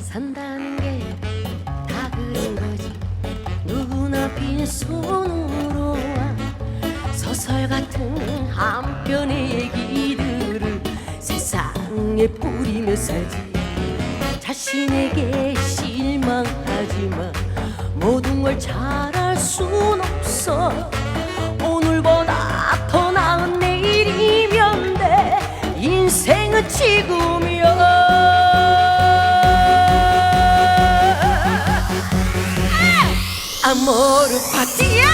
산다는 게 다 그런 거지. 누구나 빈손으로 와. 소설 같은 한편의 얘기들을 세상에 뿌리며 살지. 자신에게 실망하지만 모든 걸 잘할 순 없어. 오늘보다 더 나은 내일이면 돼. 인생은 지금이야 아모르 파티야.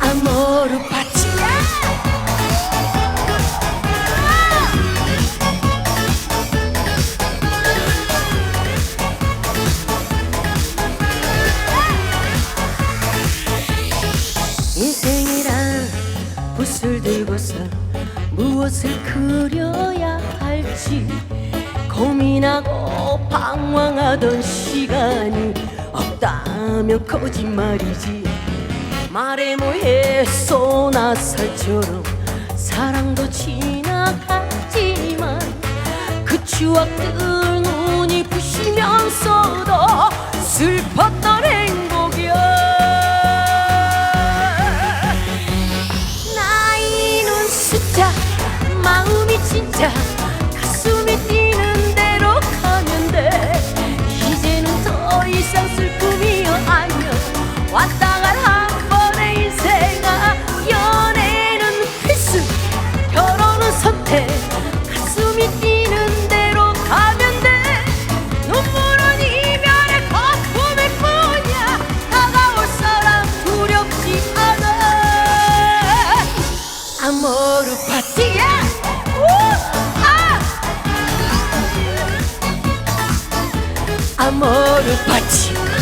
아모르 파티 붓을 들고서 무엇을 그려야 할지 고민하고 방황하던 시간이 없다면 거짓말이지. 말해 뭐해 쏘나살처럼 사랑도 지나갔지만 그 추억들 눈이 부시면서 이제 amor. Pati.